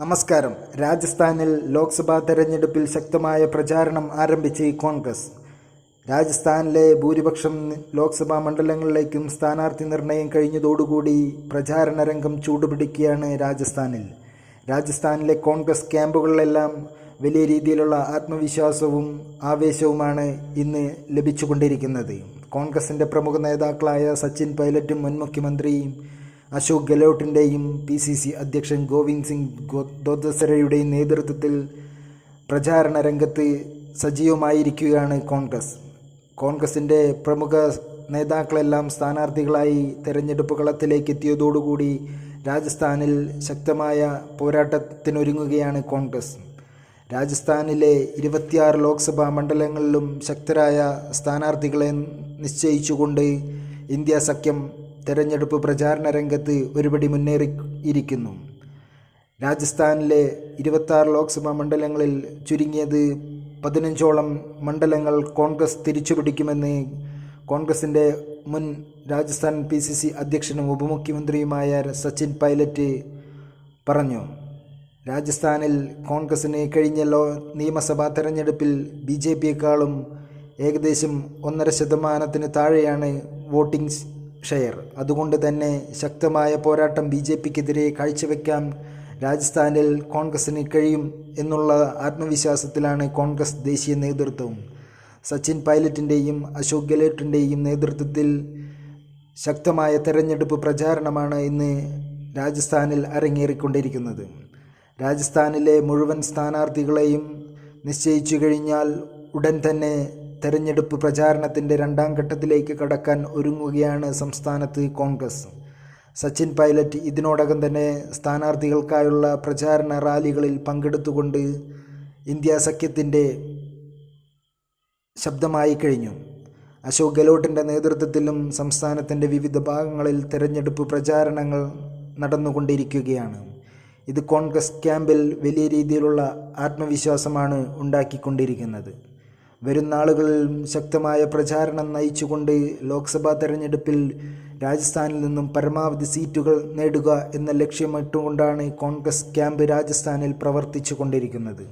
നമസ്കാരം. രാജസ്ഥാനിൽ ലോക്സഭാ തെരഞ്ഞെടുപ്പിൽ ശക്തമായ പ്രചാരണം ആരംഭിച്ച് കോൺഗ്രസ്. രാജസ്ഥാനിലെ ഭൂരിപക്ഷം ലോക്സഭാ മണ്ഡലങ്ങളിലേക്കും സ്ഥാനാർത്ഥി നിർണയം കഴിഞ്ഞതോടുകൂടി പ്രചാരണ രംഗം ചൂടുപിടിക്കുകയാണ് രാജസ്ഥാനിൽ. രാജസ്ഥാനിലെ കോൺഗ്രസ് ക്യാമ്പുകളിലെല്ലാം വലിയ രീതിയിലുള്ള ആത്മവിശ്വാസവും ആവേശവുമാണ് ഇന്ന് ലഭിച്ചുകൊണ്ടിരിക്കുന്നത്. കോൺഗ്രസിന്റെ പ്രമുഖ നേതാക്കളായ സച്ചിൻ പൈലറ്റും മുൻ മുഖ്യമന്ത്രിയും അശോക് ഗെലോട്ടിന്റെയും പി സി സി അധ്യക്ഷൻ ഗോവിന്ദ് സിംഗ് ദോദസരയുടെയും നേതൃത്വത്തിൽ പ്രചാരണ രംഗത്ത് സജീവമായിരിക്കുകയാണ് കോൺഗ്രസ്. കോൺഗ്രസിന്റെ പ്രമുഖ നേതാക്കളെല്ലാം സ്ഥാനാർത്ഥികളായി തെരഞ്ഞെടുപ്പ് കളത്തിലേക്ക് എത്തിയതോടുകൂടി രാജസ്ഥാനിൽ ശക്തമായ പോരാട്ടത്തിനൊരുങ്ങുകയാണ് കോൺഗ്രസ്. രാജസ്ഥാനിലെ ഇരുപത്തിയാറ് ലോക്സഭാ മണ്ഡലങ്ങളിലും ശക്തരായ സ്ഥാനാർത്ഥികളെ നിശ്ചയിച്ചുകൊണ്ട് ഇന്ത്യ സഖ്യം തെരഞ്ഞെടുപ്പ് പ്രചാരണ രംഗത്ത് ഒരുപടി മുന്നേറിയിരിക്കുന്നു. രാജസ്ഥാനിലെ ഇരുപത്താറ് ലോക്സഭാ മണ്ഡലങ്ങളിൽ ചുരുങ്ങിയത് പതിനഞ്ചോളം മണ്ഡലങ്ങൾ കോൺഗ്രസ് തിരിച്ചുപിടിക്കുമെന്ന് കോൺഗ്രസിന്റെ മുൻ രാജസ്ഥാൻ പി സി സി അധ്യക്ഷനും ഉപമുഖ്യമന്ത്രിയുമായ സച്ചിൻ പൈലറ്റ് പറഞ്ഞു. രാജസ്ഥാനിൽ കോൺഗ്രസിന് കഴിഞ്ഞ ലോ നിയമസഭാ തെരഞ്ഞെടുപ്പിൽ ബി ജെ പിയെക്കാളും ഏകദേശം ഒന്നര ശതമാനത്തിന് താഴെയാണ് വോട്ടിംഗ് ഷെയർ. അതുകൊണ്ട് തന്നെ ശക്തമായ പോരാട്ടം ബി ജെ പിക്കെതിരെ കാഴ്ചവെക്കാൻ രാജസ്ഥാനിൽ കോൺഗ്രസിന് കഴിയും എന്നുള്ള ആത്മവിശ്വാസത്തിലാണ് കോൺഗ്രസ് ദേശീയ നേതൃത്വം. സച്ചിൻ പൈലറ്റിന്റെയും അശോക് ഗെഹ്ലോട്ടിന്റെയും നേതൃത്വത്തിൽ ശക്തമായ തെരഞ്ഞെടുപ്പ് പ്രചാരണമാണ് ഇന്ന് രാജസ്ഥാനിൽ അരങ്ങേറിക്കൊണ്ടിരിക്കുന്നത്. രാജസ്ഥാനിലെ മുഴുവൻ സ്ഥാനാർത്ഥികളെയും നിശ്ചയിച്ചു കഴിഞ്ഞാൽ ഉടൻ തന്നെ തെരഞ്ഞെടുപ്പ് പ്രചാരണത്തിന്റെ രണ്ടാം ഘട്ടത്തിലേക്ക് കടക്കാൻ ഒരുങ്ങുകയാണ് സംസ്ഥാനത്ത് കോൺഗ്രസ്. സച്ചിൻ പൈലറ്റ് ഇതിനോടകം തന്നെ സ്ഥാനാർത്ഥികൾക്കായുള്ള പ്രചാരണ റാലികളിൽ പങ്കെടുത്തുകൊണ്ട് ഇന്ത്യ സഖ്യത്തിന്റെ ശബ്ദമായി കഴിഞ്ഞു. അശോക് ഗെഹ്ലോട്ടിന്റെ നേതൃത്വത്തിലും സംസ്ഥാനത്തിന്റെ വിവിധ ഭാഗങ്ങളിൽ തെരഞ്ഞെടുപ്പ് പ്രചാരണങ്ങൾ നടന്നുകൊണ്ടിരിക്കുകയാണ്. ഇത് കോൺഗ്രസ് ക്യാമ്പിൽ വലിയ രീതിയിലുള്ള ആത്മവിശ്വാസമാണ് ഉണ്ടാക്കിക്കൊണ്ടിരിക്കുന്നത്. വരും നാളുകളിൽ ശക്തമായ പ്രചാരണം നയിച്ചുകൊണ്ട് ലോക്സഭാ തെരഞ്ഞെടുപ്പിൽ രാജസ്ഥാനിൽ നിന്നും പരമാവധി സീറ്റുകൾ നേടുക എന്ന ലക്ഷ്യമിട്ടുകൊണ്ടാണ് കോൺഗ്രസ് ക്യാമ്പ് രാജസ്ഥാനിൽ പ്രവർത്തിച്ചു കൊണ്ടിരിക്കുന്നത്